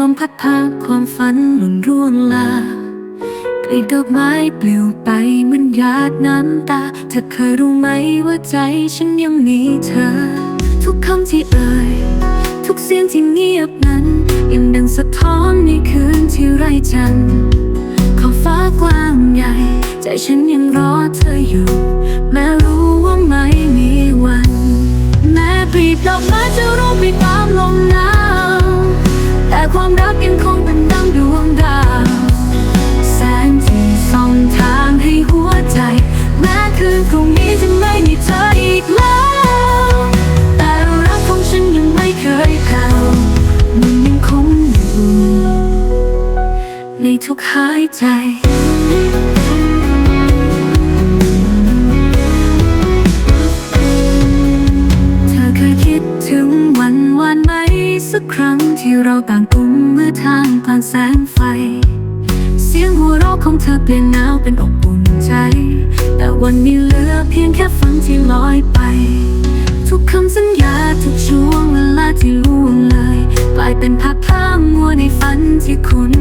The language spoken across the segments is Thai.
ลมพัดพาความฝันหล่นร่วงลากลีบดอกไม้ปลิวไปเหมือนหยาดน้ำตา เธอเคยรู้ไหมว่าใจฉันยังมีเธอ ทุกคำที่เอ่ย ทุกเสียงที่เงียบนั้น ยังดังสะท้อนในคืนที่ไร้จันทร์ขอบฟ้ากว้างใหญ่ ใจฉันยังรอเธออยู่ แม้รู้ว่าไม่มีวัน แม้ปลีดอกไม้จะร่วงไปตามลมหนาว ความรักยังคงเป็นดังดวงดาว แสงที่ส่องทางให้หัวใจ แม้คืนพรุ่งนี้จะไม่มีเธออีกแล้ว แต่รักของฉันยังไม่เคยแผ่วมันยังคงอยู่ในทุกหายใจเธอเคยคิดถึงวันวานไหมสักครั้งที่เราต่าง มือทางผ่านแสงไฟ เสียงหัวเราะของเธอเปลี่ยนหนาวเป็นอบอุ่นใจ แต่วันนี้เหลือเพียงแค่ฝันที่ลอยไป ทุกคำสัญญาทุกช่วงเวลาที่ล่วงเลย กลายเป็นภาพพร่ำมัวในฝันที่คุณ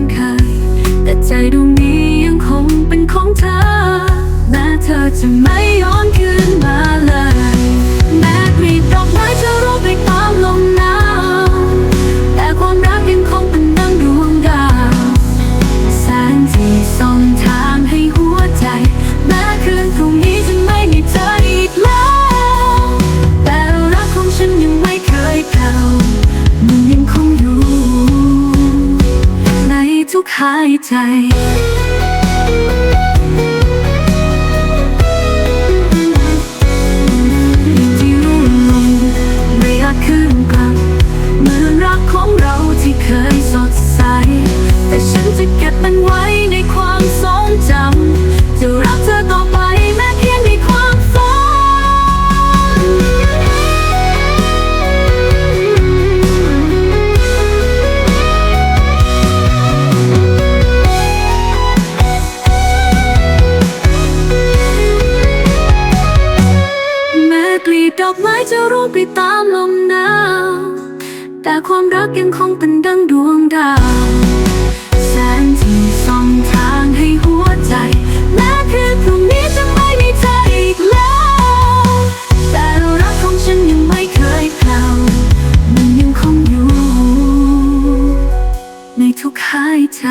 กหายใจ รู้ไปตามลมหนาวแต่ความรักยังคงเป็นดังดวงดาวแสงที่ส่องทางให้หัวใจแม้คืนพรุ่งนี้จะไม่มีเธออีกแล้ว แต่รักของฉันยังไม่เคยเปล่ามันยังคงอยู่ ในทุกหายใจ